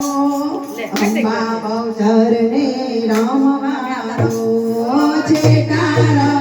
અંબા બહુ રામ મારો છે તારો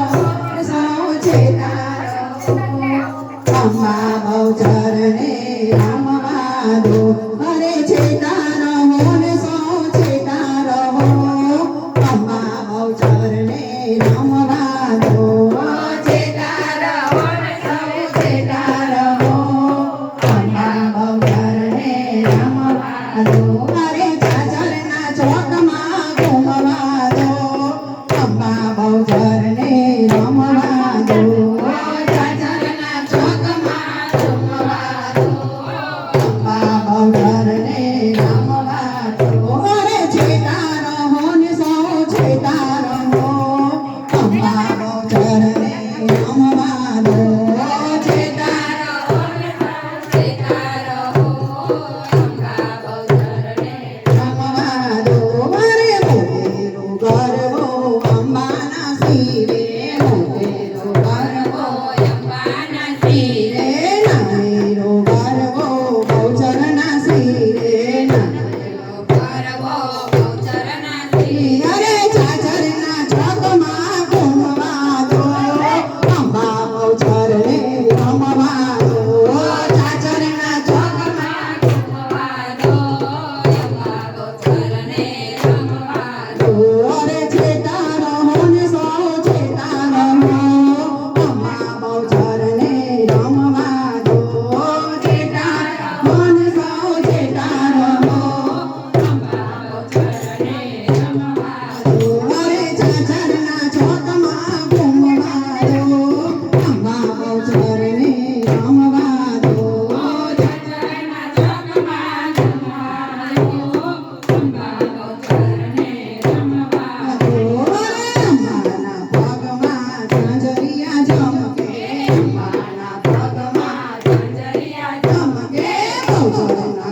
tonight.